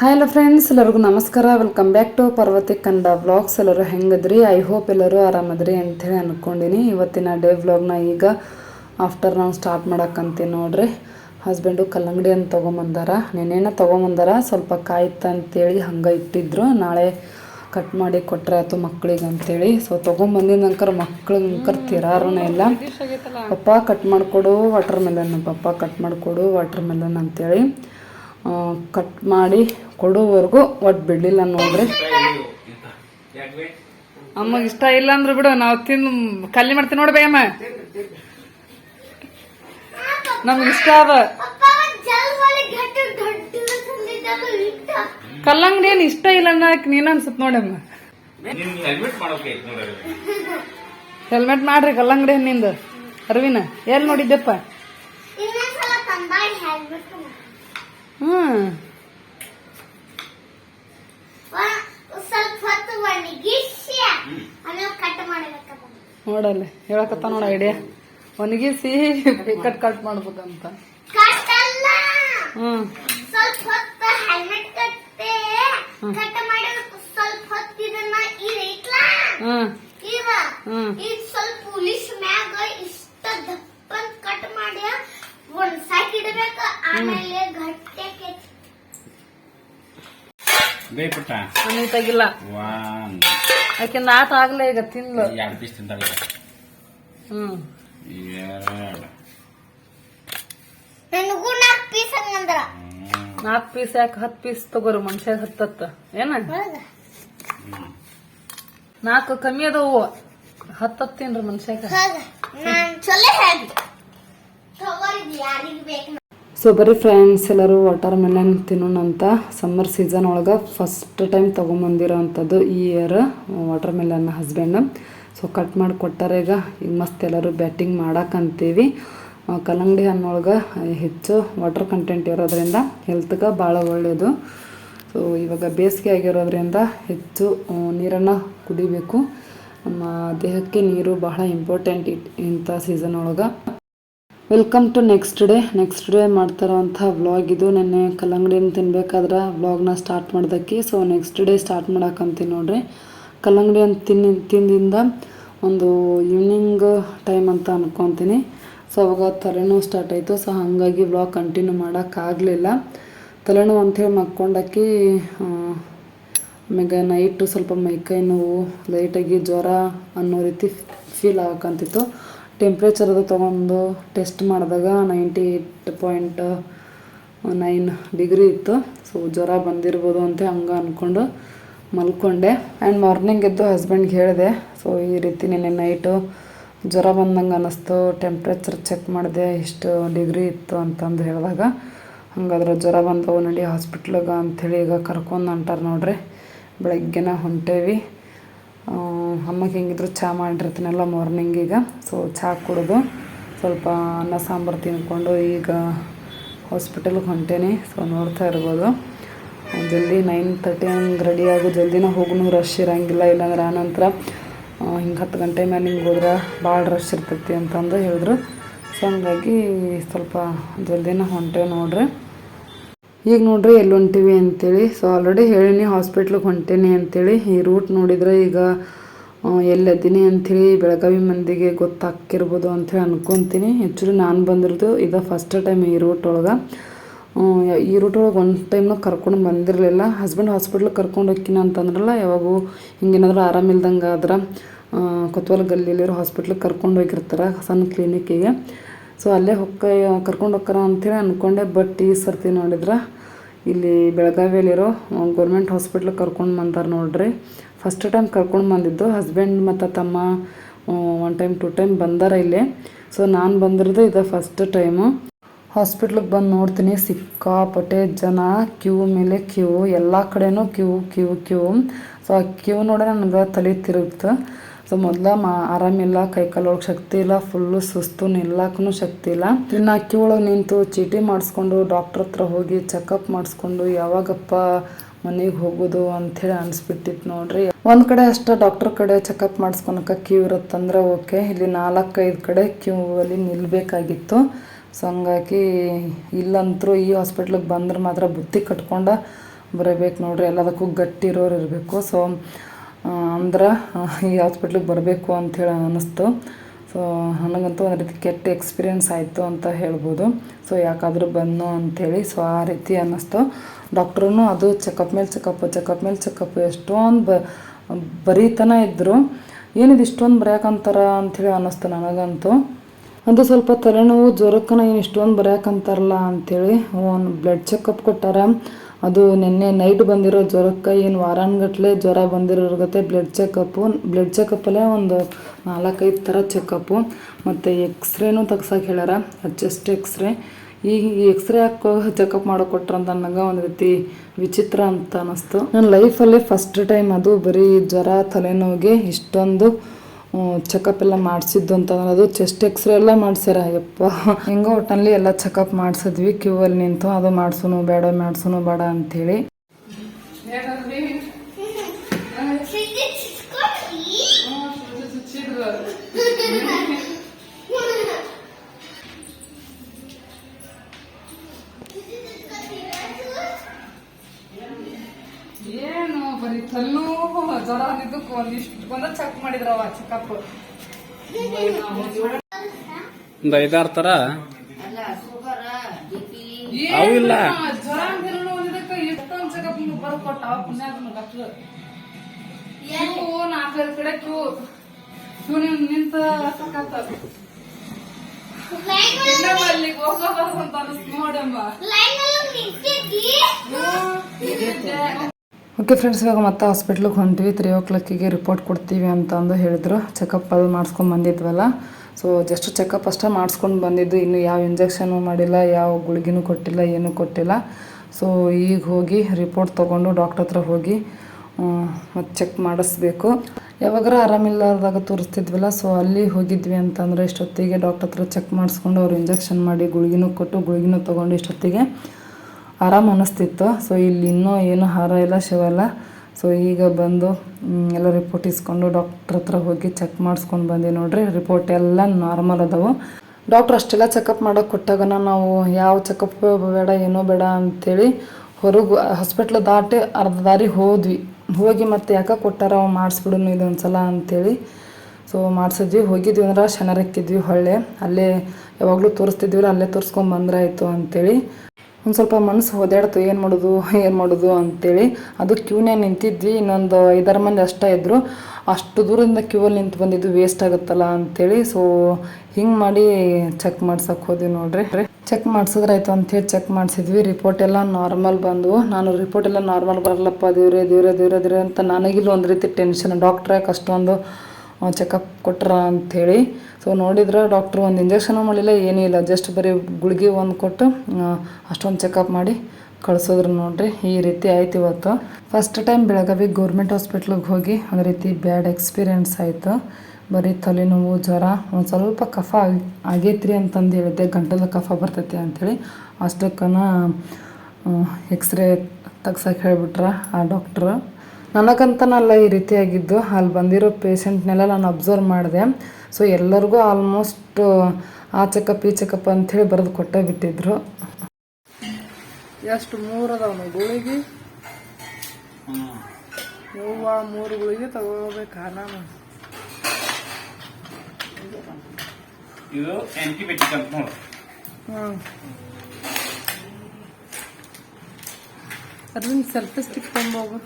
Hi ಎಲ್ಲ friends ಎಲ್ಲರಿಗೂ ನಮಸ್ಕಾರ. Welcome back to Parvathi Kannada vlogs ಎಲ್ಲರೂ ಹೆಂಗದ್ರಿ? ಐ ಹೋಪ್ ಎಲ್ಲರೂ ಆರಾಮದ್ರಿ ಅಂಥೇಳಿ ಅಂದ್ಕೊಂಡಿನಿ ಇವತ್ತಿನ ಡೇ ವ್ಲಾಗ್ನ ಈಗ ಆಫ್ಟರ್ ನಾವು ಸ್ಟಾರ್ಟ್ ಮಾಡಕ್ಕಂತೀನಿ ನೋಡ್ರಿ. ಹಸ್ಬೆಂಡು ಕಲ್ಲಂಗಡಿ ಅಂತ ತೊಗೊಂಬಂದಾರ. ನೆನೇನ ತೊಗೊಂಬಂದಾರ. ಸ್ವಲ್ಪ ಕಾಯ್ತ ಅಂತೇಳಿ ಹಂಗೆ ಇಟ್ಟಿದ್ರು. ನಾಳೆ ಕಟ್ ಮಾಡಿ ಕೊಟ್ಟರೆ ಆಯ್ತು ಮಕ್ಳಿಗೆ ಅಂತೇಳಿ. ಸೊ ತೊಗೊಂಬಂದಿದ್ದಂಕರ್ ಮಕ್ಳಿಗೆ ತಿರಾರನೇ ಇಲ್ಲ. ಪಪ್ಪ ಕಟ್ ಮಾಡಿಕೊಡು ವಾಟರ್ ಮೆಲನ್ ಪಪ್ಪ ಕಟ್ ಮಾಡಿಕೊಡು ವಾಟರ್ ಮೆಲನ್ ಅಂತೇಳಿ. ಕಟ್ ಮಾಡಿ ಕೊಡೋವರೆಗೂ ಒಟ್ಟು ಬಿಡಲಿಲ್ಲ ನೋಡ್ರಿ. ಅಮ್ಮಗೆ ಇಷ್ಟ ಇಲ್ಲ ಅಂದ್ರೆ ಬಿಡು, ನಾವು ತಿಂದು ಕಲ್ಲಿ ಮಾಡ್ತೀವಿ ನೋಡಿ ಅಮ್ಮ. ನಮ್ಗೆ ಇಷ್ಟ ಅದ ಕಲ್ಲಂಗಡಿ ಏನು ಇಷ್ಟ ಇಲ್ಲ ಅನ್ನಕ್ ನೀನ್ ಅನ್ಸುತ್ತೆ ನೋಡಮ್ಮ ಹೆಲ್ಮೆಟ್ ಮಾಡ್ರಿ ಕಲ್ಲಂಗಡಿ ಹಣ್ಣಿಂದ. ಅರವಿನ ಎಲ್ಲಿ ನೋಡಿದ್ದೆಪ್ಪ? ಹ್ಮ್. ಸ್ವಲ್ಪ ಹೊತ್ತು ಒಣಗಿಸಿ ಆಮೇಲೆ ಕಟ್ ಮಾಡಬೇಕಪ್ಪ. ನೋಡಲ್ಲಿ ಹೇಳಕತ್ತ ನೋಡ ಐಡಿಯಾ ಒಣಗಿಸಿ ಕಟ್ ಕಟ್ ಮಾಡ್ಬೇಕಂತ. ಹ್ಮ್. ಸ್ವಲ್ಪ ಹೊತ್ತು ಹೆಲ್ಮೆಟ್ ಕಟ್ಟೆ ಕಟ್ ಮಾಡಿ ಒಂದ್ ಸಾಕ್ ಇಡಬೇಕು. ಆಮೇಲೆ ಆಕೆ ನೀಟಾಗಿಲ್ಲ ಒನ್ ಆಕಿಂದ ನಾಟ ಆಗ್ಲೇ ಈಗ ತಿನ್ಲು ಎರಡು ಪೀಸ್ ತಿಂತಾವೆ ಹ್ಮ್. ಎರಡು. ನನಗೂ ನಾಲ್ಕು ಪೀಸ್ ಹಂಗಂದ್ರ ನಾಲ್ಕು ಪೀಸ್ ಯಾಕೆ ಹತ್ತು ಪೀಸ್ ತಗೋರು ಮನುಷ್ಯ ಹತ್ತತ್ತ. ಏನ? ನಾಲ್ಕು ಕಮ್ಮಿ ಅದಾವು. ಹತ್ತತ್ತು ತಿನ್ರಿ ಮನುಷ್ಯಾಗ ಚಲೋ ಹೇಳಿ ತಗೋರಿ ಯಾರಿಗ್ ಬೇಕು? ಸೊ ಬರೀ ಫ್ರೆಂಡ್ಸ್ ಎಲ್ಲರೂ ವಾಟರ್ ಮೆಲನ್ ತಿನ್ನೋಣ ಅಂತ. ಸಮ್ಮರ್ ಸೀಸನ್ ಒಳಗೆ ಫಸ್ಟ್ ಟೈಮ್ ತೊಗೊಂಬಂದಿರೋ ಅಂಥದ್ದು ಈ year watermelon husband so cut ಮಾಡಿ ಕೊಟ್ಟಾರೆ ಈಗ. ಈಗ ಮಸ್ತ್ ಎಲ್ಲರೂ ಬ್ಯಾಟಿಂಗ್ ಮಾಡಕ್ಕಂತೀವಿ ಕಲ್ಲಂಗಡಿ ಹಣ್ಣೊಳಗೆ ಹೆಚ್ಚು ವಾಟರ್ ಕಂಟೆಂಟ್ ಇರೋದ್ರಿಂದ ಹೆಲ್ತ್ಗೆ ಭಾಳ ಒಳ್ಳೆಯದು ಸೊ ಇವಾಗ ಬೇಸಿಗೆ ಆಗಿರೋದ್ರಿಂದ ಹೆಚ್ಚು ನೀರನ್ನು ಕುಡಿಬೇಕು. ನಮ್ಮ ದೇಹಕ್ಕೆ ನೀರು ಬಹಳ ಇಂಪಾರ್ಟೆಂಟ್ ಇಂಥ ಸೀಸನ್ ಒಳಗೆ. Welcome to next day next day ಮಾಡ್ತಾರೋಂಥ vlog ಇದು. ನೆನ್ನೆ ಕಲ್ಲಂಗಡಿನ ತಿನ್ಬೇಕಾದ್ರೆ ವ್ಲಾಗ್ನ ಸ್ಟಾರ್ಟ್ ಮಾಡ್ದಕ್ಕೆ. ಸೊ ನೆಕ್ಸ್ಟ್ ಡೇ ಸ್ಟಾರ್ಟ್ ಮಾಡಾಕಂತೀನಿ ನೋಡ್ರಿ. ಕಲ್ಲಂಗಡಿ ಅಂತ ತಿನ್ನಿ ತಿಂದಿಂದ ಒಂದು ಈವ್ನಿಂಗ್ ಟೈಮ್ ಅಂತ ಅನ್ಕೊತೀನಿ. ಸೊ ಅವಾಗ ತಲೆನೋವು ಸ್ಟಾರ್ಟ್ ಆಯಿತು. ಸೊ ಹಾಗಾಗಿ ವ್ಲಾಗ್ ಕಂಟಿನ್ಯೂ ಮಾಡೋಕ್ಕಾಗಲಿಲ್ಲ ತಲೆನೋವು ಅಂಥೇಳಿ ಮಕ್ಕೊಂಡಾಕಿ ಆಮ್ಯಾಗ ನೈಟು ಸ್ವಲ್ಪ ಮೈಕೈ ನೋವು ಲೈಟಾಗಿ ಜ್ವರ ಅನ್ನೋ ರೀತಿ ಫೀಲ್ ಆಗಕ್ಕಂತಿತ್ತು ಟೆಂಪ್ರೇಚರ್ ಅದು ತೊಗೊಂಡು ಟೆಸ್ಟ್ ಮಾಡಿದಾಗ ninety eight point nine degree ಇತ್ತು. ಸೊ ಜ್ವರ ಬಂದಿರ್ಬೋದು ಅಂತ ಹಂಗೆ ಅಂದ್ಕೊಂಡು ಮಲ್ಕೊಂಡೆ. ಆ್ಯಂಡ್ ಮಾರ್ನಿಂಗ್ ಎದ್ದು ಹಸ್ಬೆಂಡ್ಗೆ ಹೇಳಿದೆ ಸೊ ಈ ರೀತಿ ನಿನ್ನೆ ನೈಟು ಜ್ವರ ಬಂದಂಗೆ ಅನ್ನಿಸ್ತು ಟೆಂಪ್ರೇಚರ್ ಚೆಕ್ ಮಾಡಿದೆ, ಇಷ್ಟು ಡಿಗ್ರಿ ಇತ್ತು ಅಂತಂದು ಹೇಳಿದಾಗ, ಹಂಗಾದ್ರೆ ಜ್ವರ ಬಂದವು ನಡಿ ಹಾಸ್ಪಿಟ್ಲಿಗೆ ಅಂಥೇಳಿ ಈಗ ಕರ್ಕೊಂಡು ಅಂಟಾರೆ ನೋಡ್ರಿ. ಬೆಳಗ್ಗೆನ ಹೊಂಟೇವಿ. ಅಮ್ಮಗೆ ಹೆಂಗಿದ್ರು ಚಹಾ ಮಾಡಿರ್ತೀನಲ್ಲ ಈಗ. ಸೊ ಚಹಾ ಕುಡಿದು ಸ್ವಲ್ಪ ಅನ್ನ ಸಾಂಬಾರು ತಿನ್ಕೊಂಡು ಈಗ ಹಾಸ್ಪಿಟಲ್ಗೆ ಹೊಂಟೇನಿ. ಸೊ ನೋಡ್ತಾ ಇರ್ಬೋದು. ಜಲ್ದಿ ನೈನ್ ತರ್ಟಿ ಹಂಗೆ ರೆಡಿಯಾಗಿ ಜಲ್ದಿನ ಹೋಗೂ ರಶ್ ಇರಂಗಿಲ್ಲ. ಇಲ್ಲಾಂದ್ರೆ ಆನಂತರ ಹಿಂಗೆ ಹತ್ತು ಗಂಟೆ ಮೇಲೆ ಹಿಂಗೆ ಹೋದ್ರೆ ಭಾಳ ರಶ್ ಇರ್ತೈತಿ ಅಂತಂದು ಹೇಳಿದ್ರು. ಸೊ ಹಂಗಾಗಿ ಸ್ವಲ್ಪ ಜಲ್ದಿನ ಹೊಂಟೇವೆ ನೋಡ್ರಿ. ಈಗ ನೋಡ್ರಿ ಎಲ್ಲಿ ಹೊಂಟೀವಿ ಅಂತೇಳಿ. ಸೊ ಆಲ್ರೆಡಿ ಹೇಳೀನಿ ಹಾಸ್ಪಿಟ್ಲಿಗೆ ಹೊಂಟೇನಿ ಅಂತೇಳಿ. ಈ ರೂಟ್ ನೋಡಿದ್ರೆ ಈಗ ಎಲ್ಲದೀನಿ ಅಂಥೇಳಿ ಬೆಳಗಾವಿ ಮಂದಿಗೆ ಗೊತ್ತಾಕಿರ್ಬೋದು ಅಂಥೇಳಿ ಅನ್ಕೊತೀನಿ. ಆ್ಯಕ್ಚುಲಿ ನಾನು ಬಂದಿರೋದು ಇದು ಫಸ್ಟ್ ಟೈಮ್ ಈ ರೂಟ್ ಒಳಗೆ. ಈ ರೂಟ್ ಒಳಗೆ ಒಂದು ಟೈಮ್ನ ಕರ್ಕೊಂಡು ಬಂದಿರಲಿಲ್ಲ. ಹಸ್ಬೆಂಡ್ ಹಾಸ್ಪಿಟ್ಲಿಗೆ ಕರ್ಕೊಂಡು ಹೋಗ್ತೀನಿ ಅಂತಂದ್ರಲ್ಲ, ಯಾವಾಗೂ ಹಿಂಗೇನಾದ್ರೂ ಆರಾಮಿಲ್ದಂಗೆ ಆದ್ರೆ ಕೊತ್ವಾಲ್ ಗಲ್ಲಿಲಿರೋ ಹಾಸ್ಪಿಟ್ಲಿಗೆ ಕರ್ಕೊಂಡು ಹೋಗಿರ್ತಾರೆ ಸಣ್ಣ ಕ್ಲಿನಿಕ್ಕಿಗೆ ಸೊ ಅಲ್ಲೇ ಹೊಕ್ಕ ಕರ್ಕೊಂಡು ಹೋಗ್ತಾರ ಅಂಥೇಳಿ ಅಂದ್ಕೊಂಡೆ ಬಟ್ ಈ ಸರ್ತಿ ನೋಡಿದ್ರೆ, ಇಲ್ಲಿ ಬೆಳಗಾವಿಯಲ್ಲಿರೋ ಗೌರ್ಮೆಂಟ್ ಹಾಸ್ಪಿಟ್ಲಿಗೆ ಕರ್ಕೊಂಡು ಬಂದಾರೆ ನೋಡ್ರಿ. ಫಸ್ಟ್ ಟೈಮ್ ಕರ್ಕೊಂಡು ಬಂದಿದ್ದು ಹಸ್ಬೆಂಡ್ ಮತ್ತು ತಮ್ಮ ಒನ್ ಟೈಮ್ ಟು ಟೈಮ್ ಬಂದಾರ ಇಲ್ಲಿ. ಸೊ ನಾನು ಬಂದಿರೋದು ಇದು ಫಸ್ಟ್ ಟೈಮು ಹಾಸ್ಪಿಟ್ಲಿಗೆ ಬಂದು ನೋಡ್ತೀನಿ, ಸಿಕ್ಕಾಪಟ್ಟೆ ಜನ ಕ್ಯೂ ಮೇಲೆ ಕ್ಯೂ ಎಲ್ಲ ಕಡೆನೂ ಕ್ಯೂ ಕ್ಯೂ ಕ್ಯೂ ಸೊ ಆ ಕ್ಯೂ ನೋಡೇ ನನಗೆ ತಲೆ ತಿರುಗ್ತು. ಸೊ ಮೊದಲ ಮಾ ಆರಾಮಿಲ್ಲ ಕೈ ಒಳಗೆ ಶಕ್ತಿ ಇಲ್ಲ ಫುಲ್ಲು ಸುಸ್ತು ನಿಲ್ಲಕ್ಕೂ ಶಕ್ತಿ ಇಲ್ಲ. ಇನ್ನು ಅಕ್ಕಿ ಒಳಗೆ ನಿಂತು ಚೀಟಿ ಮಾಡಿಸ್ಕೊಂಡು ಡಾಕ್ಟ್ರ್ ಹತ್ರ ಹೋಗಿ ಚೆಕಪ್ ಮಾಡಿಸ್ಕೊಂಡು, ಯಾವಾಗಪ್ಪ ಮನೆಗೆ ಹೋಗೋದು ಅಂಥೇಳಿ ಅನಿಸ್ಬಿಟ್ಟಿತ್ತು ನೋಡ್ರಿ. ಒಂದು ಕಡೆ ಅಷ್ಟೇ ಡಾಕ್ಟ್ರ್ ಕಡೆ ಚೆಕಪ್ ಮಾಡಿಸ್ಕೊಳಕ್ಕೆ ಕ್ಯೂ ಇರುತ್ತಂದ್ರೆ ಓಕೆ ಇಲ್ಲಿ ನಾಲ್ಕೈದು ಕಡೆ ಕ್ಯೂ ಅಲ್ಲಿ ನಿಲ್ಲಬೇಕಾಗಿತ್ತು ಸೊ ಹಂಗಾಗಿ ಇಲ್ಲಂತರೂ ಈ ಹಾಸ್ಪಿಟ್ಲಿಗೆ ಬಂದ್ರೆ ಮಾತ್ರ ಬುತ್ತಿ ಕಟ್ಕೊಂಡು ಬರಬೇಕು ನೋಡ್ರಿ. ಎಲ್ಲದಕ್ಕೂ ಗಟ್ಟಿ ಇರೋರು ಇರಬೇಕು. ಸೊ ಅಂದ್ರೆ ಈ ಹಾಸ್ಪಿಟ್ಲಿಗೆ ಬರಬೇಕು ಅಂಥೇಳಿ ಅನ್ನಿಸ್ತು ಸೊ ನನಗಂತೂ ಒಂದು ರೀತಿ ಕೆಟ್ಟ ಎಕ್ಸ್ಪೀರಿಯೆನ್ಸ್ ಆಯಿತು ಅಂತ ಹೇಳ್ಬೋದು. ಸೊ ಯಾಕಾದರೂ ಬಂದು ಅಂಥೇಳಿ. ಸೊ ಆ ರೀತಿ ಅನ್ನಿಸ್ತು ಡಾಕ್ಟ್ರೂ ಅದು ಚೆಕಪ್ ಮೇಲೆ ಚೆಕಪ್ ಚೆಕಪ್ ಮೇಲೆ ಚೆಕಪ್, ಎಷ್ಟೊಂದು ಬ, ಬರೀತನ ಇದ್ದರು ಏನಿದು ಇಷ್ಟೊಂದು ಬರೆಯಾಕಂತಾರ ಅಂಥೇಳಿ ಅನ್ನಿಸ್ತು ನನಗಂತೂ. ಅದು ಸ್ವಲ್ಪ ತಲೆನೋವು ಜ್ವರಕ್ಕನ ಏನು ಇಷ್ಟೊಂದು ಬರೆಯಾಕಂತಾರಲ್ಲ ಅಂಥೇಳಿ ಒಂದು ಬ್ಲಡ್ ಚೆಕಪ್ ಕೊಟ್ಟಾರ. ಅದು ನಿನ್ನೆ ನೈಟ್ ಬಂದಿರೋ ಜ್ವರಕ್ಕೆ ಏನು ವಾರಾನ್ಗಟ್ಲೆ ಜ್ವರ ಬಂದಿರೋರ್ಗತೆ ಬ್ಲಡ್ ಚೆಕಪ್ಪು ಬ್ಲಡ್ ಚೆಕಪ್ಪಲ್ಲೇ ಒಂದು ನಾಲ್ಕೈದು ಥರ ಚೆಕಪ್ಪು ಮತ್ತು ಎಕ್ಸ್ರೇನೂ ತೆಗ್ಸಕ್ಕೆ ಹೇಳ್ಯಾರ ಚೆಸ್ಟ್ ಎಕ್ಸ್ರೇ ಈಗ ಈ ಎಕ್ಸ್ರೇ ಹಾಕೋ ಚೆಕಪ್ ಮಾಡೋಕೆ ಕೊಟ್ರಂತ ನನಗೆ ಒಂದು ರೀತಿ ವಿಚಿತ್ರ ಅಂತ ಅನ್ನಿಸ್ತು ನನ್ನ ಲೈಫಲ್ಲೇ ಫಸ್ಟ್ ಟೈಮ್ ಅದು ಬರೀ ಜ್ವರ ತಲೆನೋವಿಗೆ ಇಷ್ಟೊಂದು ಚೆಕಪ್ ಎಲ್ಲ ಮಾಡಿಸಿದ್ದು ಅಂತ ಅದು ಚೆಸ್ಟ್ ಎಕ್ಸ್ರೇ ಎಲ್ಲ ಮಾಡ್ಸ್ಯಾರ ಯಪ್ಪ ಹೆಂಗೋ ಒಟ್ಟಲ್ಲಿ ಎಲ್ಲ ಚೆಕಪ್ ಮಾಡಿಸಿದ್ವಿ ಕ್ಯೂ ಅಲ್ಲಿ ನಿಂತು ಅದು ಮಾಡ್ಸೋನು ಬೇಡ ಮಾಡ್ಸೋನು ಬೇಡ ಅಂಥೇಳಿ ಜ್ವರ ಅಂದಿದ್ದಕ್ಕೆ ಒಂದಿಷ್ಟು ಬಂದ ಚೆಕ್ ಮಾಡಿದ್ರವ ಚೆಕಪ್ ಒಂದು ಐದಾರು ತರ? ಅವು ಇಲ್ಲ. ಜ್ವರ ಅಂದಿರೋ ಒಂದಕ್ಕೆ ಎಷ್ಟೊಂದು ಚೆಕಪ್ ಬರ್ಕೊಟ್ಟ ಪುಣ್ಯಾತ್ಮ ಡಾಕ್ಟ್ರು ಕ್ಯೂ ನಾಲ್ಕೈದು ಕಡೆ ಕ್ಯೂ ಕ್ಯೂ ನಿಂತ ಸಕತ್ತ ಅಲ್ಲಿಗೆ ಹೋಗೋಬಾರ್ದು ಅಂತ ಅನಿಸ್ತು ನೋಡಮ್ಮ. ಓಕೆ ಫ್ರೆಂಡ್ಸ್ ಇವಾಗ ಮತ್ತೆ ಹಾಸ್ಪಿಟ್ಲಿಗೆ ಹೊಂಟ್ವಿ. ತ್ರೀ ಓ ಕ್ಲಾಕಿಗೆ ರಿಪೋರ್ಟ್ ಕೊಡ್ತೀವಿ ಅಂತ ಅಂದು ಹೇಳಿದ್ರು. ಚೆಕಪ್ ಅದು ಮಾಡಿಸ್ಕೊಂಡು ಬಂದಿದ್ವಲ್ಲ. ಸೊ ಜಸ್ಟ್ ಚೆಕಪ್ ಅಷ್ಟೇ ಮಾಡಿಸ್ಕೊಂಡು ಬಂದಿದ್ದು. ಇನ್ನು ಯಾವ ಇಂಜೆಕ್ಷನು ಮಾಡಿಲ್ಲ, ಯಾವ ಗುಳಿಗಿನೂ ಕೊಟ್ಟಿಲ್ಲ, ಏನೂ ಕೊಟ್ಟಿಲ್ಲ. ಸೊ ಈಗ ಹೋಗಿ ರಿಪೋರ್ಟ್ ತೊಗೊಂಡು ಡಾಕ್ಟ್ರ್ ಹತ್ರ ಹೋಗಿ ಮತ್ತು ಚೆಕ್ ಮಾಡಿಸ್ಬೇಕು. ಯಾವಾಗಾರ ಆರಾಮಿಲ್ಲದಾಗ ತೋರಿಸ್ತಿದ್ವಲ್ಲ ಸೊ ಅಲ್ಲಿ ಹೋಗಿದ್ವಿ ಅಂತಂದ್ರೆ ಇಷ್ಟೊತ್ತಿಗೆ ಡಾಕ್ಟರ್ ಹತ್ರ ಚೆಕ್ ಮಾಡಿಸ್ಕೊಂಡು ಅವ್ರು ಇಂಜೆಕ್ಷನ್ ಮಾಡಿ ಗುಳಿಗಿನೂ ಕೊಟ್ಟು ಗುಳಿಗಿನೂ ತೊಗೊಂಡು ಇಷ್ಟೊತ್ತಿಗೆ ಆರಾಮ್ ಅನ್ನಿಸ್ತಿತ್ತು. ಸೊ ಇಲ್ಲಿ ಇನ್ನೂ ಏನು ಹಾರ ಇಲ್ಲ, ಶಿವ ಇಲ್ಲ. ಸೊ ಈಗ ಬಂದು ಎಲ್ಲ ರಿಪೋರ್ಟ್ ಇಸ್ಕೊಂಡು ಡಾಕ್ಟ್ರ್ ಹತ್ರ ಹೋಗಿ ಚೆಕ್ ಮಾಡಿಸ್ಕೊಂಡು ಬಂದೆ ನೋಡ್ರಿ. ರಿಪೋರ್ಟ್ ಎಲ್ಲ ನಾರ್ಮಲ್ ಅದಾವು. ಡಾಕ್ಟ್ರ್ ಅಷ್ಟೆಲ್ಲ ಚೆಕಪ್ ಮಾಡೋಕೆ ಕೊಟ್ಟಾಗ ನಾವು ಯಾವ ಚೆಕಪ್ ಬೇಡ, ಏನೋ ಬೇಡ ಅಂಥೇಳಿ ಹೊರಗೆ ಹಾಸ್ಪಿಟ್ಲ್ ದಾಟಿ ಅರ್ಧ ದಾರಿ ಹೋದ್ವಿ. ಹೋಗಿ ಮತ್ತೆ ಯಾಕೆ ಕೊಟ್ಟಾರ ಅವು ಮಾಡಿಸ್ಬಿಡೋನು ಇದೊಂದು ಸಲ ಅಂತೇಳಿ. ಸೊ ಮಾಡಿಸಿದ್ವಿ. ಹೋಗಿದ್ವಿ ಅಂದ್ರೆ ಶನರಕ್ಕಿದ್ವಿ ಹೊಳ್ಳೆ. ಅಲ್ಲೇ ಯಾವಾಗಲೂ ತೋರಿಸ್ತಿದ್ವಿ ಅಲ್ಲೇ ತೋರಿಸ್ಕೊಂಡು ಬಂದ್ರೆ ಆಯಿತು ಅಂತೇಳಿ. ಒಂದು ಸ್ವಲ್ಪ ಮನಸ್ಸು ಓದಾಡ್ತು ಏನು ಮಾಡೋದು ಏನು ಮಾಡೋದು ಅಂತೇಳಿ ಅದು ಕ್ಯೂನೇ ನಿಂತಿದ್ವಿ. ಇನ್ನೊಂದು ಐದಾರು ಮಂದಿ ಅಷ್ಟೇ ಇದ್ದರು ಅಷ್ಟು ದೂರದಿಂದ ಕ್ಯೂವಲ್ಲಿ ನಿಂತು ಬಂದಿದ್ದು ವೇಸ್ಟ್ ಆಗುತ್ತಲ್ಲ ಅಂಥೇಳಿ ಸೊ ಹಿಂಗೆ ಮಾಡಿ ಚೆಕ್ ಮಾಡ್ಸಕ್ಕೆ ಹೋದ್ವಿ ನೋಡ್ರಿ. ಚೆಕ್ ಮಾಡಿಸಿದ್ರಾಯ್ತು ಅಂತೇಳಿ ಚೆಕ್ ಮಾಡಿಸಿದ್ವಿ. ರಿಪೋರ್ಟ್ ಎಲ್ಲ ನಾರ್ಮಲ್ ಬಂದವು. ನಾನು ರಿಪೋರ್ಟ್ ಎಲ್ಲ ನಾರ್ಮಲ್ ಬರಲ್ಲಪ್ಪ ದೇವ್ರೆ ದೇವ್ರೆ ದೇವ್ರೆ ದೇವ್ರೆ ಅಂತ ನನಗಿಲ್ಲ ಒಂದು ರೀತಿ ಟೆನ್ಷನ್ ಡಾಕ್ಟ್ರ್ ಅಷ್ಟೊಂದು ಚೆಕಪ್ ಕೊಟ್ರ ಅಂಥೇಳಿ ಸೊ ನೋಡಿದ್ರೆ ಡಾಕ್ಟ್ರು ಒಂದು ಇಂಜೆಕ್ಷನು ಮಾಡಲಿಲ್ಲ ಏನೂ ಇಲ್ಲ. ಜಸ್ಟ್ ಬರೀ ಗುಳಿಗೆ ಒಂದು ಕೊಟ್ಟು ಅಷ್ಟೊಂದು ಚೆಕಪ್ ಮಾಡಿ ಕಳ್ಸೋದ್ರು ನೋಡ್ರಿ. ಈ ರೀತಿ ಆಯ್ತು ಇವತ್ತು. ಫಸ್ಟ್ ಟೈಮ್ ಬೆಳಗಾವಿ ಗೌರ್ಮೆಂಟ್ ಹಾಸ್ಪಿಟ್ಲಿಗೆ ಹೋಗಿ ಒಂದು ರೀತಿ ಬ್ಯಾಡ್ ಎಕ್ಸ್ಪೀರಿಯೆನ್ಸ್ ಆಯಿತು. ಬರೀ ತಲೆನೋವು, ಜ್ವರ, ಒಂದು ಸ್ವಲ್ಪ ಕಫ ಆಗಿ, ಆಗೈತ್ರಿ ಅಂತಂದು ಹೇಳಿದ್ದೆ. ಗಂಟಲು ಕಫ ಬರ್ತೈತಿ ಅಂಥೇಳಿ ಅಷ್ಟಕ್ಕನ ಎಕ್ಸ್ರೇ ತೆಗ್ಸಕ್ಕೆ ಹೇಳ್ಬಿಟ್ರ ಆ ಡಾಕ್ಟ್ರು ನನಗಂತನಲ್ಲ ಈ ರೀತಿಯಾಗಿದ್ದು ಅಲ್ಲಿ ಬಂದಿರೋ ಪೇಷಂಟ್ನೆಲ್ಲ ನಾನು ಅಬ್ಸರ್ವ್ ಮಾಡಿದೆ. ಸೊ ಎಲ್ಲರಿಗೂ ಆಲ್ಮೋಸ್ಟ್ ಆ ಚೆಕಪ್ ಈ ಚೆಕಪ್ ಅಂಥೇಳಿ ಬರೆದು ಕೊಟ್ಟೇ ಬಿಟ್ಟಿದ್ರು. ಎಷ್ಟು ಮೂರು ಅದಾವ ಗುಳಿಗೆ? ಹೂವ ಮೂರು ಗುಳಿಗೆ ತಗೋಬೇಕು ನಾನು. ಇದು ಆಂಟಿಬಯೋಟಿಕ್ ಅಂತ ನೋಡು. ಅದ್ರಿಂದ ತೊಗೊಂಬೋಗು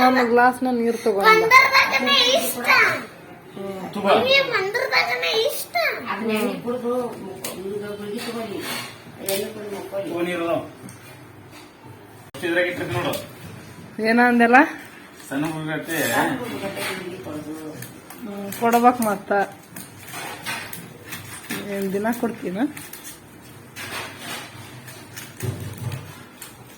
ಒಂದು ಗ್ಲಾಸ್ನ ನೀರು ತಗೊಂಡ ಏನಂದೆಲ್ಲ ಸಣ್ಣ ಕೊಡ್ಬೇಕು ಮತ್ತ. ಏನ್ ದಿನ ಕೊಡ್ತೀನ ತೋರ್ಸು, ಎಷ್ಟೈತಲ್ಲ ಅವು. ಸಣ್ಣ- ಸಣ್ಣದವು.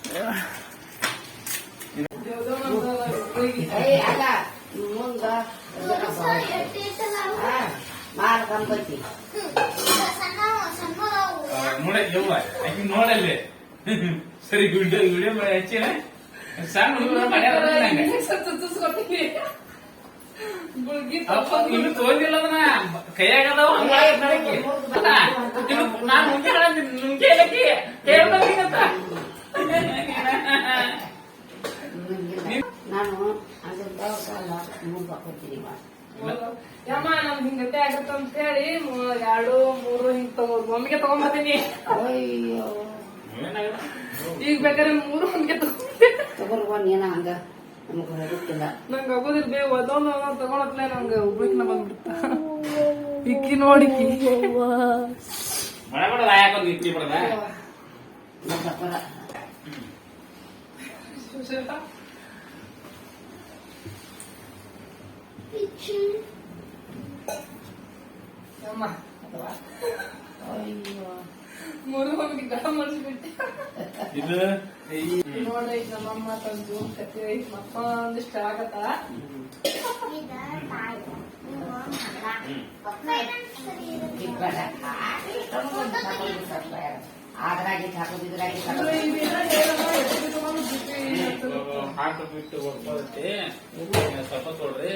ನೋಡ ಯವ್ವ ಆಕಿ ನೋಡಲ್ಲಿ ಸರಿ ವಿಡಿಯೋ ವಿಡಿಯೋ ಮಾಡಿ ಹಚ್ಚಿನ ಸಣ್ಣ ಹುಡುಗರು ನಂಗೆ ಇನ್ನು ತೋರಿಲ್ಲ ಅದನ್ನ ನಾನು ಅದಾವ ಹಂಗಾಗಿ ಮಾಡಕ್ಕೆ. ಅಲ್ಲ, ಇನ್ನು ನಾನು ಅದು ಹೇಳಂತೀನಿ ಮೂರು ಇಲ್ಲಕಿ ಯಮ್ಮ ನಮ್ಗೆ ಹಿಂಗತೆ ಆಗತ್ತ ಅಂತ ಹೇಳಿ ಮೂ- ಎರಡು ಮೂರು ಹಿಂಗ್ ತಗೋ ಒಮ್ಮೆಗೆ ತಗೊಂಬರ್ತೀನಿ ಅಯ್ಯೋ. ಈಗ ಬೇಕಾದ್ರೆ ಮೂರು ಒಮ್ಮೆಗೆ ತಗೊಳ್ಬನ್ ಏನ ಹಂಗ. ನಮಗ್ ಹೋಗುತ್ತಿಲ್ಲ ನಂಗೆ ಹೋಗೋದಿಲ್ಲ ಬೇ ಅದೊಂದು ಒಂದೊಂದು ತಗೊಳತ್ಲೆ ನಂಗೆ ಒಬ್ಳಿಕ್ನ ಬಂದ್ಬಿಡ್ತ. ಇಕ್ಕಿ ನೋಡಿಕಿ ಮಳೆ ಬಡದ ಯಾಕೊಂದು ಇಕ್ಕಿ ಬಡದ? ಯಮ್ಮ ಅಯ್ಯೋ. ಮೂರು ಹೋಗಿ ಮಾಡಿಸ್ಬಿಟ್ಟೆ ಇದು? ನೋಡ್ರಿ ಈಗ ನಮ್ಮಮ್ಮ ತಂದು ಕತ್ತಿ ಐತ್. ಮತ್ತೊಂದಿಷ್ಟು ಆಗತ್ತ? ಅದ್ರಾಗಿ ಹಾಕೋದು ಇದ್ರಾಗಿ ಹಾಕು ಬಿಟ್ಟು ಹೊಡ್ಕೊಳತ್ತೆ ಸ್ವಲ್ಪ ತೊಳ್ರಿ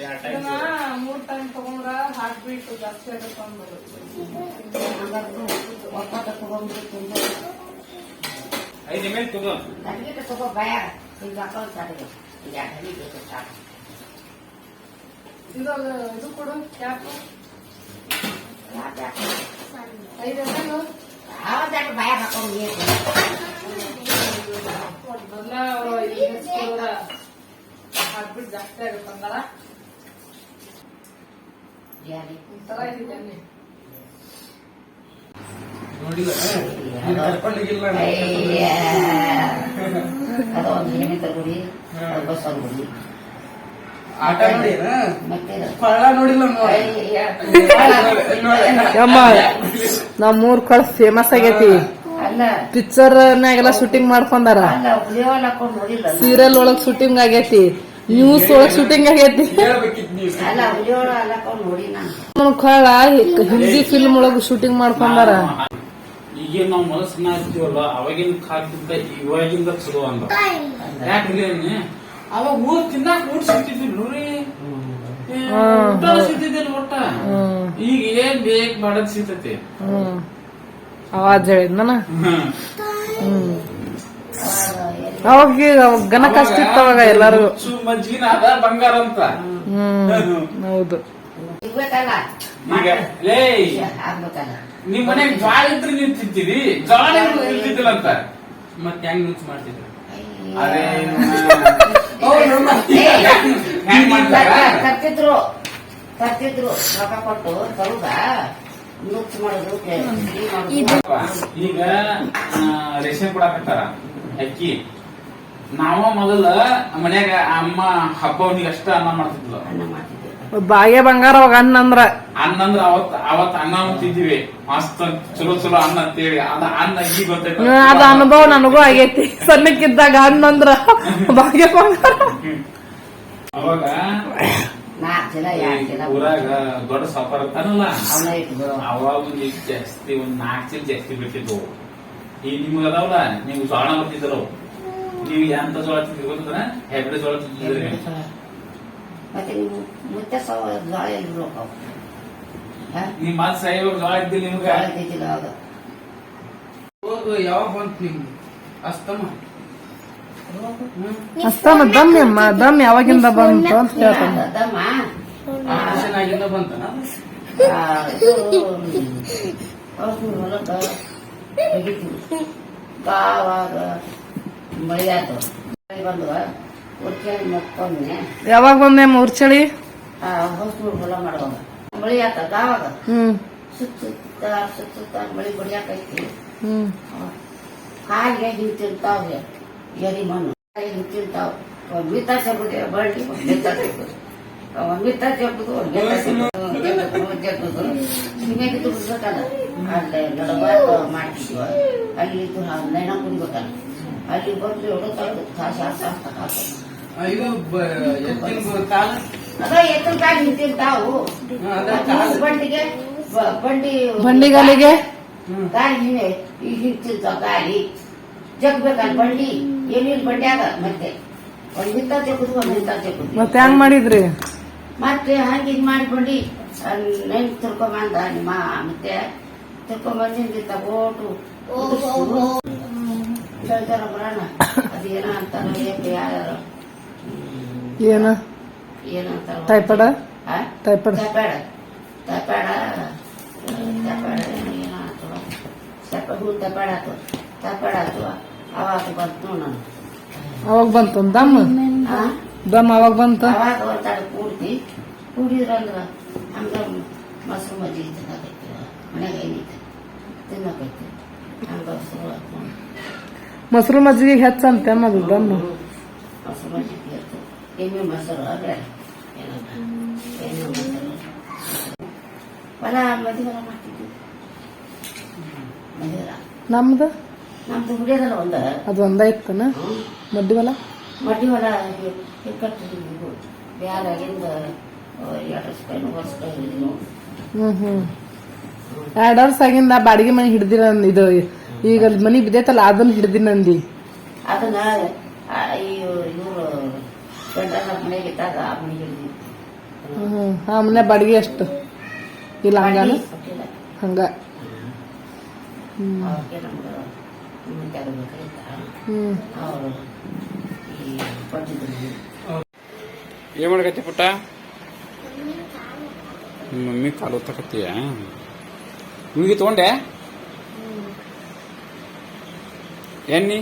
ಎರಡು ಟೈಮ್ ಇದನ್ನ ಮೂರ್ ಟೈಮ್ ತಗೊಂಡ್ರ ಹಾರ್ಟ್ ಬೀಟ್ ಜಾಸ್ತಿ ಆಗತ್ತ ಅಂದ್ರು ಒಪ್ಪತ್ತ ತಗೊಂಡ್ಬಿಟ್ಟು ತುಂಬ ಐದು ಎಂ ಎಲ್ ತಗೋ ನನಗೆ ತಗೋ ಭಯ ಈಗ ಹಾಕೊಂಡು ಸಾಟಿಗೆ ಈಗ ಹರಿಬೇಕು ಸಾಕು ಇದು ಇದು ಕೊಡು ಕ್ಯಾಪ್ ಯಾಕೆ ಐದು ಎಣ್ಣೆಗಳು ಯಾವ್ದಾಕ ಭಯ ಹಾಕೊಂಡು ನೀರು ಮೊದಲ ಹಾರ್ಟ್ ಬೀಟ್ ಜಾಸ್ತಿ ಆಗತ್ತ ಅಂದಾರ ಜಾಲಿ ಒಂಥರ ಇದೆ ಎಣ್ಣೆ ಅಯ್ಯ. ಅದು ಒಂದು ಎಣ್ಣೆ ತಗೊಳ್ಳಿ ಅದು ಬಸ್ ಒಂದು ಬಿಡಿ ಆಟ ನೋಡಿನ ಮತ್ತೆ ಇದು. ಕೊಳ್ಳ ನೋಡಿಲ್ಲ ನೋಡಿ ಅಯ್ಯ. ಯಮ್ಮ ನಾವ್ ಮೂರ್ ಕಳ್ ಫೇಮಸ್ ಆಗೈತಿ ಪಿಕ್ಚರ್ ನಾಗೆಲ್ಲ ಶೂಟಿಂಗ್ ಮಾಡ್ಕೊಂಡಾರ? ಸೀರಿಯಲ್ ಒಳಗ್ ಶೂಟಿಂಗ್ ಆಗೇತಿ. ನ್ಯೂಸ್ ಒಳಗ್ ಶೂಟಿಂಗ್ ಆಗೇತಿ. ಕಳ ಹಿಂದಿ ಫಿಲ್ಮ್ ಒಳಗ್ ಶೂಟಿಂಗ್ ಮಾಡ್ಕೊಂಡಾರ? ನಾವು ಅವಾಗಿನ ಕಾಲದಿಂದ ಇವಾಗಿಂದ ಚಲೋ ಅಂದ. ಅವಾಗ ಊರ್ ತಿನ್ನಾಕ ಊಟ ಸಿಗ್ತಿದ್ವಿ ಊಟ ಸಿಗ್ತಿದ್ದಿಲ್ಲ ಒಟ್ಟ. ಹ್ಮ್. ಈಗ ಏನ್ ಬೇಕ್ ಮಾಡದ್ ಸಿಗ್ತೈತಿ. ಅವಾಜ್ ಹೇಳಿದ್ನ ಹ್ಮ್. ಅವಾಗ ಅವಾಗ ಗನ ಕಷ್ಟ ಇತ್ತು ಅವಾಗ ಎಲ್ಲಾರು. ಬಂಗಾರ ಅಂತ. ಹ್ಮ್ ಹೌದು. ನಿಮ್ ಮನೆಗೆ ಜ್ವಾಳ ಇದ್ರೆ ನೀವು ತಿಂತೀರಿ ಜ್ವಾಳ ಇರ್ತಿದ್ದಿಲ್ಲ ಅಂತ. ಮತ್ತೆ ಹೆಂಗ್ ಮಿಕ್ಸ್ ಮಾಡ್ತಿದ್ರು? ತರ್ತಿದ್ರು ತರ್ತಿದ್ರು ರೊಕ್ಕ ಕೊಟ್ಟು ತರುದ? ಈಗ ರೇಷನ್ ಕೊಡಾಕತ್ತಾರ ಅಕ್ಕಿ. ನಾವ ಮೊದಲ ಮನ್ಯಾಗ ಅಮ್ಮ ಹಬ್ಬವನಿಗೆ ಅಷ್ಟ ಅನ್ನ ಮಾಡ್ತಿದ್ಲು. ಬಾಯ ಬಾಗೆ ಬಂಗಾರ ಅವಾಗ ಅನ್ನ ಅಂದ್ರ? ಅನ್ನ ಅಂದ್ರ ಅವತ್ ಅವತ್ ಅನ್ನ ಉಂತಿದ್ವಿ ಮಸ್ತ್ ಚಲೋ ಚಲೋ ಅನ್ನ ಅಂತೇಳಿ. ಅದ ಅನ್ನ ಈಗ ಗೊತ್ತೈತಿ ಅದ ಅನುಭವ ನನಗೂ ಆಗೈತಿ. ಸಣ್ಣಕ್ಕಿದ್ದಾಗ ಅನ್ನ ಅಂದ್ರ ಬಾಗೆ ಬಂಗಾರ. ಅವಾಗ ಜನ ಎರಡು ಊರಾಗ ದೊಡ್ಡ ಸಾಪಾರ ಅವನ ಇಟ್ಟು ಅವಾಗ ಒಂದ್ ಇಷ್ಟ್ ಜಾಸ್ತಿ ಒಂದ್ ನಾಲ್ಕು ಚೀಲ ಜಾಸ್ತಿ ಬೇಕಿದ್ವು ಈ ನಿಮ್ಗೆ ಅದಾವಲ್ಲ ನೀವು ಜೋಳ ಬರ್ತಿದ್ರು ನೀವು ಎಂತ ಜೋಳ ತಿಂದ್ರಿ ಗೊತ್ತದ? ಹೆಬ್ರೆ ಜೋಳ ತಿಂತಿದ್ರಿ ಮತ್ತೆ ನೀವು ಮುತ್ತೆ ಸವ ಜೋಳ ಹಾ? ನಿಮ್ ಮತ್ ಸಾಯಿವಾಗ ಜೋಳ ಇದ್ದಿಲ್ಲ ನಿಮ್ಗ. ಜೋಳ ಇದ್ದಿದ್ದಿಲ್ಲ ಹೋಗು ಯಾವಾಗ ಬಂತ ನಿಮ್ಗೆ? ಅಸ್ತಮ. ಅಸ್ತಮ ದಮ್ಮಿ ಅಮ್ಮ ದಮ್ಮಿ ಯಾವಾಗಿಂದ ಬಂತು ಅಂತ ಹೇಳ್ತಾನೆ ದಮ್ಮ. ಆಪರೇಷನ್ ಆಗಿಂದ ಬಂತನ ಆ, ಔಷಧಿ ಹೊಲಕ್ಕ ತೆಗಿತೀವಿ ಆವಾಗ ಮಳೆ ಆಯ್ತು. ಮಳೆ ಬಂದವ ಉರ್ಕೊಂಡು ಮಕ್ಕೊಂಡೆ ಯಾವಾಗ ಬಂದೆ ಮೂರ್ ಚಳಿ ಆ ಔಷಧಿ ಹೊಲ ಮಾಡುವಾಗ. ಮಳೆ ಆವಾಗ ಹ್ಮ್. ಸುತ್ತ ಸುತ್ತ ಮಳೆ ಬಡಿಯಾಕೈತಿ. ಹ್ಮ್. ಕಾಲಿಗೆ ನಿಂತಿರ್ತಾವೆ ಎರಿ ಮಣ್ಣು ಕಾಲಿಗೆ ನಿಂತಿರ್ತಾವ ಮಿತ್ತ ಚಪ್ಪದೆ ಬಳ್ಳಿ ಮಿತ್ತ ಚಪ್ಪದು ಮಿತ್ತ ಚಪ್ಪದು ಜಪ್ಪದು ಹಿಂಗಾಗಿ ತುಳಿಸ್ಬೇಕಲ್ಲ ಅಲ್ಲಿ ನಡಬಾರ್ದ ಮಾಡ್ತಿದ್ವ ಅಲ್ಲಿ ಇದ್ದು ನೆನ ಕುಡಿಬೇಕಲ್ಲ ಅಲ್ಲಿ ಬಂದು ಎಡು ತಗೊಂಡು ಕಾಸು ಎತ್ತಿನ ಕಾಲ? ಅದ ಎತ್ತಿನ ಕಾಯಿ ನಿಂತಿರ್ತಾವು. ಅದ ಅದು ಬಂಡಿಗೆ ಬಂಡಿ ಬಂಡಿಗಾಲಿಗೆ? ಗಾಳಿ ಹಿಂದೆ ಈಗ ಹಿಂತಿರ್ತಾವ ಗಾಳಿ. ಜಗ್ಬೇಕಲ್ಲ ಬಂಡಿ? ಏನಿಲ್ಲ ಬಂಡ್ಯಾಗ ಮತ್ತೆ. ಒಂದ್ ನಿಂತ ಜಗ್ಗುದು ಒಂದ್ ನಿಂತ ಮತ್ತೆ ಹೆಂಗ್ ಮಾಡಿದ್ರಿ? ಮತ್ತೆ ಹಂಗೆ ಇದ್ ಮಾಡ್ಕೊಂಡು ನೆನ್ ತಿರ್ಕೊಂಬಂದ ನಿಮ್ಮ ಮತ್ತೆ ತಿರ್ಕೊಂಬಂದಿಂದ ತಗೋಟು ಹೇಳ್ತಾರ ಬರೋಣ. ಅದೇನ ಅಂತಾರ ಯಾರು ಏನ? ಏನಂತಾರ ಆ? ಟೈಫಾಯ್ಡ್ ತಪ್ಪಾಡ ತಪ್ಪಾಡ ತಪ್ಪಾಡ ಏನೋ ಆತವ ತಪ್ಪ ಹೂ ತಪ್ಪಾಡ ಆತು. ತಪ್ಪಾಡ ಆತು. ಅವಾಗ ಬಂತು ನಾನು ಅವಾಗ ಬಂತು ದಮ್ ಆ? ದಮ್ ಅವಾಗ ಬಂತ? ಅವಾಗ ಒಂದಾಡ ಕೂಡ್ತಿ. ಕೂಡಿದ್ರಂದ್ರ ಹಂಗ ಮೊಸರು ಮಜ್ಜಿಗೆ ತಿನ್ನಕೈತಿ ಮನೆಗೆ ಐತಿ ತಿನ್ನಕೈತಿ. ಹಂಗ. ಮೊಸರು ಮಜ್ಜಿಗೆ ಅಂತ ಅದು ದಮ್. ಮೊಸರು ಮಜ್ಜಿಗೆ ಹೆಚ್ಚು. ಎಮ್ಮೆ ಮೊಸರು ಬೇಡ ಏನಂತ? ಎಮ್ಮೆ ಮೊಸರು. ಹೊಲ ಮದಿ ಹೊಲ ಮಾಡ್ತಿದ್ವಿ. ಮದಿ ಹೊಲ ನಮ್ದು? ನಮ್ದು ಹುಡಿಯದಲ್ಲ ಒಂದ. ಅದು ಒಂದ ಇತ್ತನ? ಹೊಲ ಕಟ್ಟಿದ್ವಿ ಬ್ಯಾರಾಗಿಂದ ಎರಡು ರೂಪಾಯಿನೂ ವರ್ಷ ಹಿಡಿದ್ವಿ ಹ್ಮ್ ಹ್ಮ್. ಎರಡ್ ವರ್ಷ ಆಗಿಂದ ಬಾಡಿಗೆ ಮನೆ ಹಿಡ್ದಿರ ಇದು ಈಗ ಅಲ್ಲಿ ಮನಿ ಬಿದ್ದೈತಲ್ಲ ಅದನ್ನ ಹಿಡ್ದಿನಂದಿ ಅದನ್ನ ಇವರು ಮನೆಗೆ ಇದ್ದಾಗ ಆ ಹಿಡಿದ್ವಿ ಹ್ಮ್ ಆ ಮನೆ ಬಾಡಿಗೆ ಎಷ್ಟು? ಇಲ್ಲ ಹಂಗಾನ ಹಂಗ. ಹ್ಮ್. ಹ್ಮ್. ಏನ್ ಮಾಡಕತ್ತಿ ಪುಟ್ಟ? ಮಮ್ಮಿ ಕಾಲು ತಕತ್ತೀಯ ಮುಗಿ ತಗೊಂಡೆ? ಎಣ್ಣಿ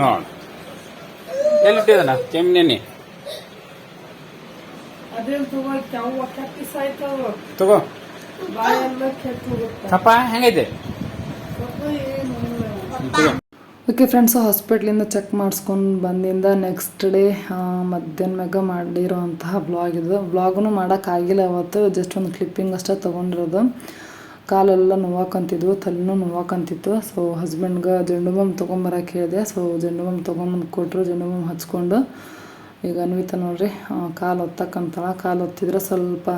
ನೋಡ್. ಎಲ್ಲಿ ಇಟ್ಟಿದನ ಕೆಮ್ಮಿ ಎಣ್ಣೆ ತಗೋ ತಪ್ಪ ಹೆಂಗೈತೆ? ಓಕೆ ಫ್ರೆಂಡ್ಸು ಹಾಸ್ಪಿಟ್ಲಿಂದ ಚೆಕ್ ಮಾಡಿಸ್ಕೊಂಡು ಬಂದಿಂದ ನೆಕ್ಸ್ಟ್ ಡೇ ಮಧ್ಯಾಹ್ನ ಮ್ಯಾಗ ಮಾಡಿರೋಂತಹ ಬ್ಲಾಗ್ ಇದು ಬ್ಲಾಗನು ಮಾಡೋಕ್ಕಾಗಿಲ್ಲ ಅವತ್ತು ಜಸ್ಟ್ ಒಂದು ಕ್ಲಿಪ್ಪಿಂಗ್ ಅಷ್ಟೇ ತೊಗೊಂಡಿರೋದು. ಕಾಲೆಲ್ಲ ನೋವಾಕಂತಿದ್ವು ತಲೆನೂ ನೋವಾಕಂತಿತ್ತು. ಸೊ ಹಸ್ಬೆಂಡ್ಗೆ ಜಂಡು ಬಾಂಬ್ ತೊಗೊಂಬರಕ್ಕೆ ಹೇಳಿದೆ. ಸೊ ಜಂಡು ಬಾಂಬ್ ತೊಗೊಂಬಂದು ಕೊಟ್ಟರು ಜಂಡು ಬಾಂಬ್ ಹಚ್ಕೊಂಡು. ಈಗ ಅನ್ವಿತ ನೋಡ್ರಿ ಕಾಲು ಒತ್ತಕ್ಕಂತಲ್ಲ ಕಾಲು ಒತ್ತಿದ್ರೆ ಸ್ವಲ್ಪ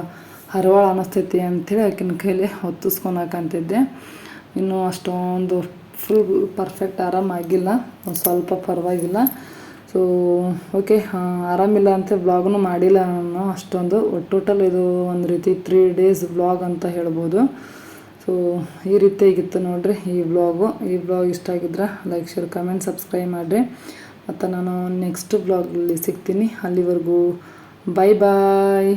ಹರವಾಳ ಅನ್ನಿಸ್ತೈತಿ ಅಂಥೇಳಿ ಆಕಿನ ಕೈಲಿ ಹೊತ್ತಿಸ್ಕೊಳಕಂತಿದ್ದೆ ಇನ್ನೂ ಅಷ್ಟೊಂದು ಫುಲ್ ಪರ್ಫೆಕ್ಟ್ ಆರಾಮಾಗಿಲ್ಲ ಒಂದು ಸ್ವಲ್ಪ ಪರವಾಗಿಲ್ಲ. ಸೊ ಓಕೆ ಆರಾಮಿಲ್ಲ ಅಂತ ಬ್ಲಾಗ್ನು ಮಾಡಿಲ್ಲ ನಾನು. ಅಷ್ಟೊಂದು. ಟೋಟಲ್ ಇದು ಒಂದು ರೀತಿ ತ್ರೀ ಡೇಸ್ ಬ್ಲಾಗ್ ಅಂತ ಹೇಳ್ಬೋದು. ಸೊ ಈ ರೀತಿಯಾಗಿತ್ತು ನೋಡಿರಿ ಈ ಬ್ಲಾಗು ಈ ಬ್ಲಾಗ್ ಇಷ್ಟ ಆಗಿದ್ರೆ ಲೈಕ್ ಶೇರ್ ಕಮೆಂಟ್ ಸಬ್ಸ್ಕ್ರೈಬ್ ಮಾಡಿರಿ. ಮತ್ತು ನಾನು ನೆಕ್ಸ್ಟ್ ಬ್ಲಾಗಲ್ಲಿ ಸಿಗ್ತೀನಿ. ಅಲ್ಲಿವರೆಗೂ ಬಾಯ್ ಬಾಯ್